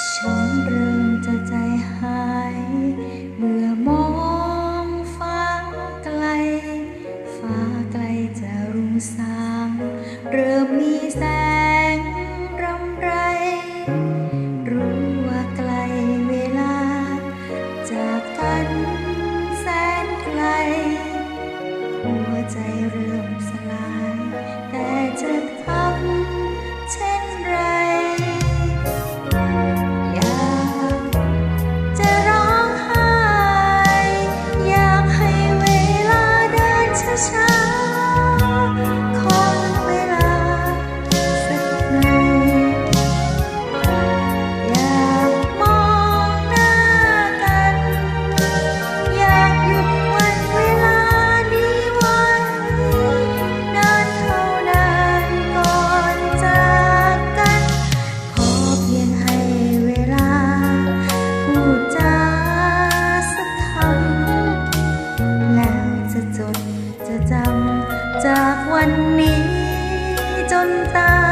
ฉันเริ่มจะใจหาย เมื่อมองฟ้าไกล ฟ้าไกลจะรุ่งสาง เริ่มมีแสงรำไร รู้ว่าไกลเวลา จากกันแสนไกล หัวใจเริ่มสลาย แต่จะ วันนี้จนตาย